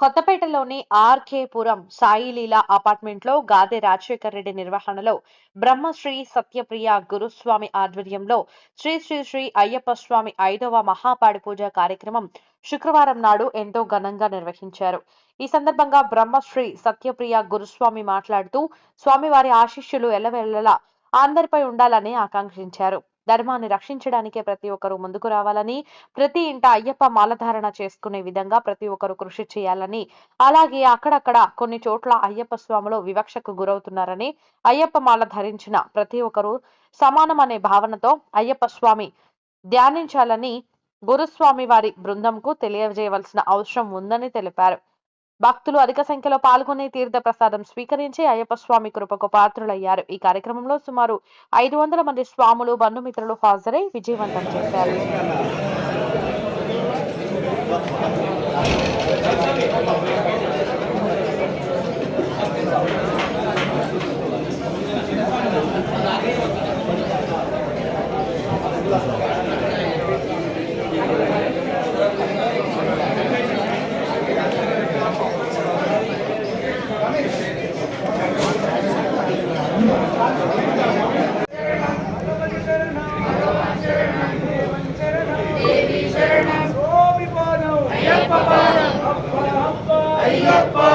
కొత్తపేటలోని ఆర్కేపురం సాయిలీల అపార్ట్మెంట్లో గాదె రాజశేఖర్ రెడ్డి నిర్వహణలో బ్రహ్మశ్రీ సత్యప్రియ గురుస్వామి ఆధ్వర్యంలో శ్రీ శ్రీ శ్రీ అయ్యప్ప స్వామి ఐదవ మహాపాడి పూజ కార్యక్రమం శుక్రవారం నాడు ఎంతో ఘనంగా నిర్వహించారు. ఈ సందర్భంగా బ్రహ్మశ్రీ సత్యప్రియ గురుస్వామి మాట్లాడుతూ స్వామివారి ఆశీస్సులు ఎల్లవెల్లలా అందరిపై ఉండాలని ఆకాంక్షించారు. ధర్మాన్ని రక్షించడానికే ప్రతి ఒక్కరూ ముందుకు రావాలని ప్రతి ఇంట అయ్యప్ప మాలధారణ చేసుకునే విధంగా ప్రతి ఒక్కరూ కృషి చేయాలని అలాగే అక్కడక్కడ కొన్ని చోట్ల అయ్యప్ప స్వాములు వివక్షకు గురవుతున్నారని అయ్యప్ప మాల ధరించిన ప్రతి ఒక్కరూ సమానం అనే భావనతో అయ్యప్ప స్వామి ధ్యానించాలని గురుస్వామి వారి బృందంకు తెలియజేయవలసిన అవసరం ఉందని తెలిపారు. భక్తులు అధిక సంఖ్యలో పాల్గొని తీర్థ ప్రసాదం స్వీకరించి అయ్యప్ప స్వామి కృపకు పాత్రులయ్యారు. ఈ కార్యక్రమంలో సుమారు ఐదు వందల మంది స్వాములు బంధుమిత్రులు హాజరై విజయవంతం చేశారు. ஐயப்பா